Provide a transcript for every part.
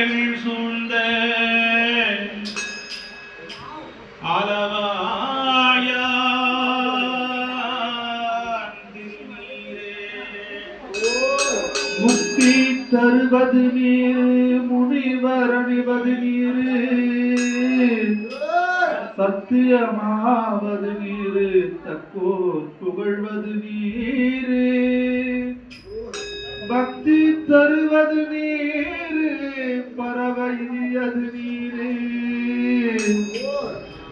வயலில் சூழ்ந்த அளவாயா? முக்தி தருவது நீர் முனிவர் அணிவது நீரு. சத்தியமாவது நீர் தக்கோர் புகழ்வது நீர். பக்தி தருவது நீரு பறவையது நீரு.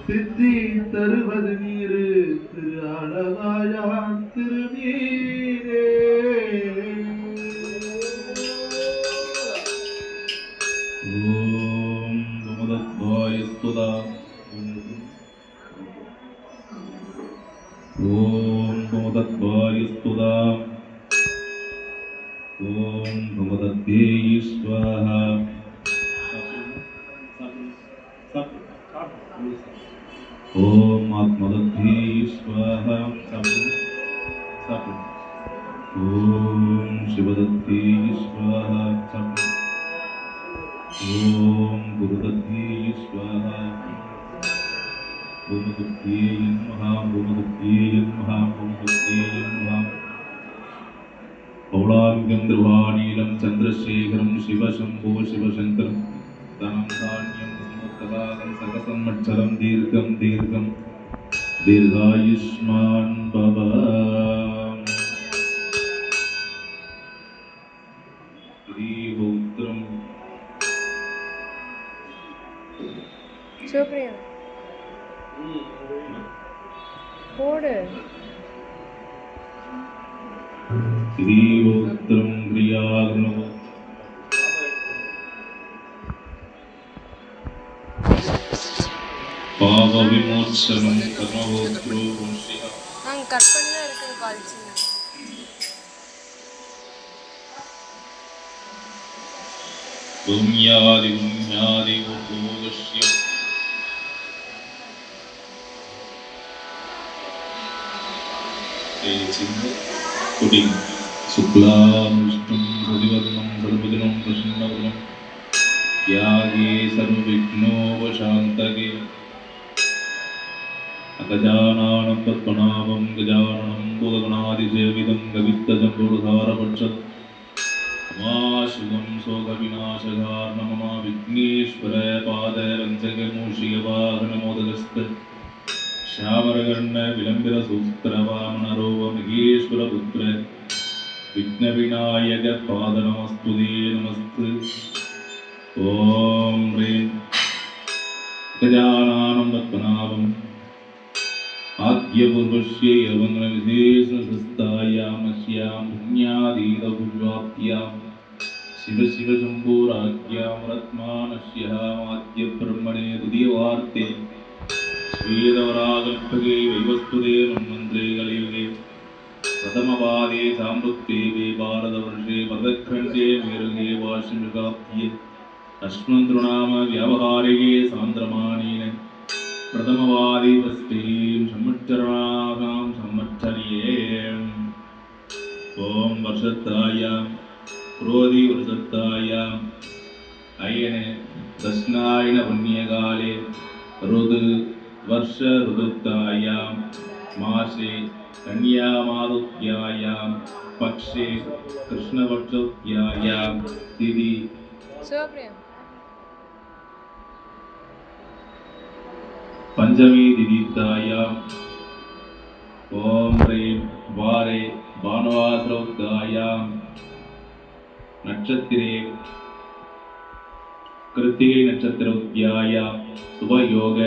சித்தி தருவது நீரு திரு அளவாயான் திருநீரே. ஓம் குமுதத்வாயஸ்துதா ஓம் குமுதத்வாய भगवद्भ्येयि स्वाहा। ॐ आत्मदद्भ्येयि स्वाहा। ॐ शिवदद्भ्येयि स्वाहा। ॐ गुरुदद्भ्येयि स्वाहा। भूमदुभ्येयि नमः भूमदुभ्येयि नमः भूमदुभ्येयि नमः। பூமதுத்யேய திருவாணீலம் சந்திரசேகரம் சிவசம்போ சிவசங்கரம். தனம் தானியம் சமுத்தராகம் சகசம்மட்சரம் தீர்க்கம் தீர்க்கம். தீர்காயுஷ்மான் பவ ஸ்ரீபௌத்திரம் சிவபிரியா போடு. ஸ்ரீபௌத்திரம் கிரியாகுணம் பாவ விமோச்சனம் கர்மவோத்ரோ வம்சியா நாங்கள் கட் பண்ணி தான் இருக்குது காலேஜ் புண்ணியாதி புண்ணியாதி உபோகஸ்ய குடி. சுக்லாம் शुक्लाविष्णुं हृदिवर्णं सर्वदिनं प्रसन्नवनं यागे सर्वविघ्नोपशान्तगे गजानानं पद्मनाभं गजाननं भूतगणादिसेवितं कवित्तजम्बूढधारपक्षत् मा शिवं शोकविनाशकार्णम मा विघ्नेश्वर पादय पञ्चकमूषियवाहनमोदगस्त श्यामरगण्ड विलम्बिरसूत्रवामनरोव महेश्वरपुत्र വിഘ്നവിനായക പാദനമസ്തുതേ നമസ്തു. ഓം ഹ്രീം. ഗജാനാനം പത്മനാഭം. ആദ്യപൂർവശ്യേ യവങ്ങളെ വിശേഷഹൃസ്ഥായാം അശ്യാം പുണ്യാതീതപൂർവാഭ്യാം ശിവശിവശംഭൂരാജ്ഞാമരത്മാനശ്യാമാദ്യബ്രഹ്മണേ ദ്വിതീയവാർത്തേ ശ്വേതവരാകൽപ്പകേ വൈവസ്തുതേ മന്ത്രേ കലയുഗേ प्रथमपादे सामृत्तेवे भारतवर्षे पदखण्डे मेरुगे वाशिमिकाब्ध्ये अश्मन्तृणाम व्यावहारिके सान्द्रमाणेन प्रथमवादे षष्ठीं संवत्सराणां संवत्सर्ये ॐ वर्षत्तायां क्रोधि वर्षत्तायाम् अयन दशनायण पुण्यकाले ऋतु वर्ष ऋतुत्तायां मासे कन्यामारुत्यायां पक्षे कृष्णवक्षोत्यायां दिवि पञ्चमी दिदीप्तायाम् ॐ ह्रीं वारे भानुवासरोक्तायां नक्षत्रे கிருத்திகை நட்சத்திர தியாயா சுபயோக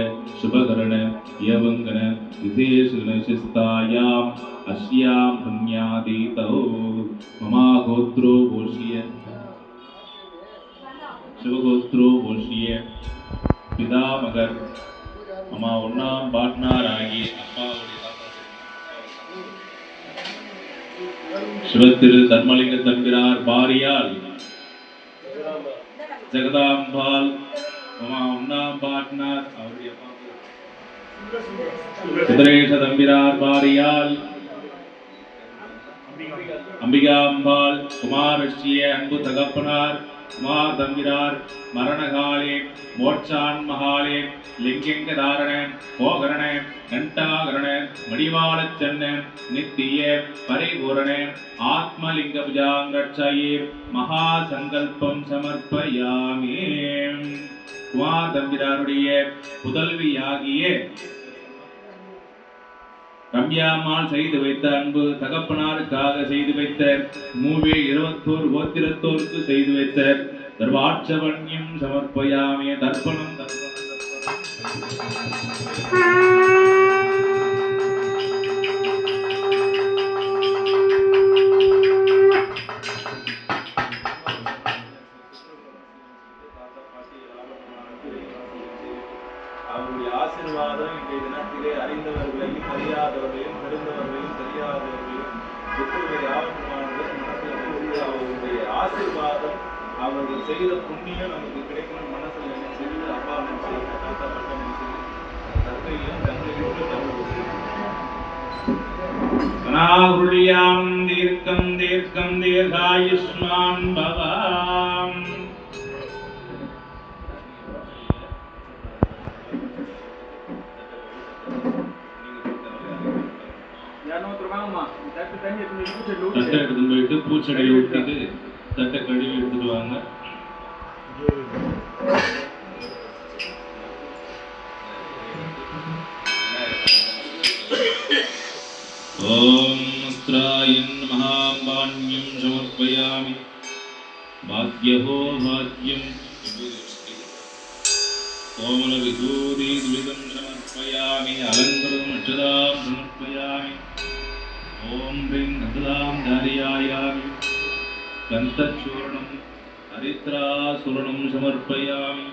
சுபகரண யவங்கன விசேஷாயாம் அஸ்யாம் புண்ணியாதீதோ மமா போஷிய சிவகோத்ரோ போஷிய பிதாமகர் மமா ஒன்னாம் பாட்னாராகிய அப்பாவுடைய சிவத்திரு தர்மலிங்க தம்பிரார் பாரியால் ஜெகதாம்பாள் அம்மா ஒன்னாம் பாட்னார் அவருடைய சுதரேஷ தம்பிரார் பாரியால் அம்பிகாம்பாள் குமாரஸ்ய அன்பு தகப்பனார் குமார் மரணகாலே மோட்சான்மகாலே மகாலே லிங்கங்க தாரண போகரண கண்டாகரண மடிவாளச் சென்ன நித்திய பரிபூரண ஆத்மலிங்க புஜாங்கட்சயே மகா சங்கல்பம் சமர்ப்பயாமே. குமார் தம்பிராருடைய புதல்வியாகிய ரம்யாம்மாள் செய்து வைத்த அன்பு தகப்பனாருக்காக செய்து வைத்த மூவே இருபத்தோர் கோத்திரத்தோருக்கு செய்து வைத்த தர்வாட்சவண்யம் சமர்ப்பயாமே தர்ப்பணம் தர்ப்பணம் இன்றைய தினத்திலே அறிந்தவர்களையும் அறியாதவர்களையும் தெரிந்தவர்களையும் தெரியாதவர்களையும் ஒற்றுமை ஆவணமானது மனசில் வைத்து அவருடைய ஆசீர்வாதம் அவர்கள் செய்த புண்ணியம் நமக்கு கிடைக்கணும் மனசில் நினைச்சது அப்பா நினைச்சு தாத்தா பாட்டா நினைச்சது தந்தையும் தந்தையோடு தந்தை தீர்க்கம் தீர்க்கம் தீர்காயுஷ்மான் பவா. தட்டை எடுத்துட்டு போயிட்டு பூச்செடியில் ஊற்றிட்டு தட்டை கழுவி எடுத்துட்டு வாங்க. ஓம் அஸ்திராயன் மகாபாண்யம் சமர்ப்பயாமி. பாக்யஹோ பாக்யம். கோமல விபூதி துரிதம் சமர்ப்பயாமி. அலங்கரம் சமர்ப்பயாமி ഓം ബ്രീം നൃതാം ധാരയായാമി കന്തച്ചൂർണം ഹരിദ്രാസുരണം സമർപ്പയാമി.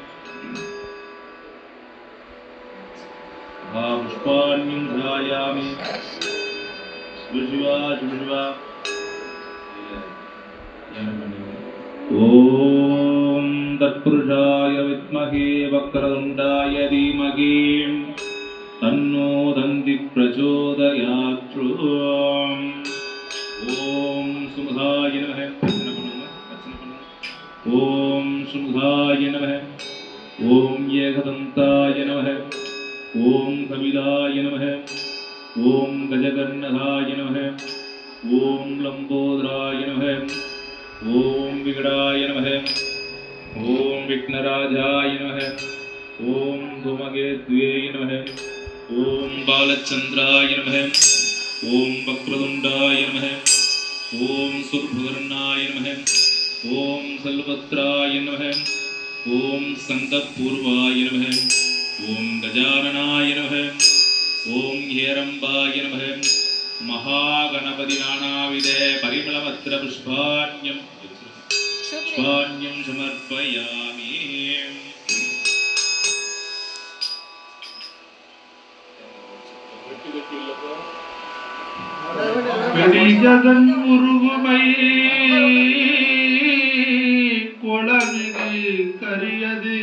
പുഷ്പാണ്യം ധാരയാമി ശുഭശിവ ശുഭശിവ ഓം തത്പുരുഷായ വിത്മഹേ വക്രതുണ്ടായ ധീമഹേ. തന്നോ ദന്തി പ്രചോദയാത്രോ. ॐ सुमुखाय नमः अर्चना பண்ணுங்க अर्चना பண்ணுங்க ॐ सुमुखाय नमः ॐ ஏகதந்தாய நமः ॐ कपिलाय नमः ॐ गजकर्णकाय नमः ॐ लम्बोदराय नमः ॐ विकटाय नमः ॐ विघ्नराजाय नमः ॐ धूमकेत्वे नमः ॐ बालचन्द्राय नमः ॐ वक्रतुण्डाय नमः ॐ सुरभुवर्णाय नमः ॐ सल्वत्राय नमः ॐ सन्दपूर्वाय नमः ॐ गजाननाय नमः ॐ हेरम्बाय नमः महागणपतिनानाविधे परिमलपत्र पुष्पाण्यं पुष्पाण्यं समर्पयामि Thank you. பெரிகதன் உருவுமை குளமிகு கரியது.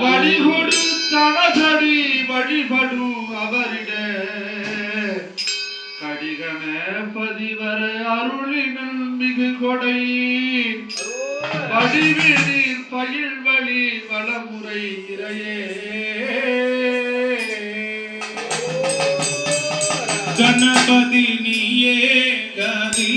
வழிகொடு தனசடி வழிபடு அவரிட. கடிகன பதிவர அருளினல் மிகு கொடை. வடிவினீர் பயில்வழி வளமுறை இறையே. గణపతి నీయే గది.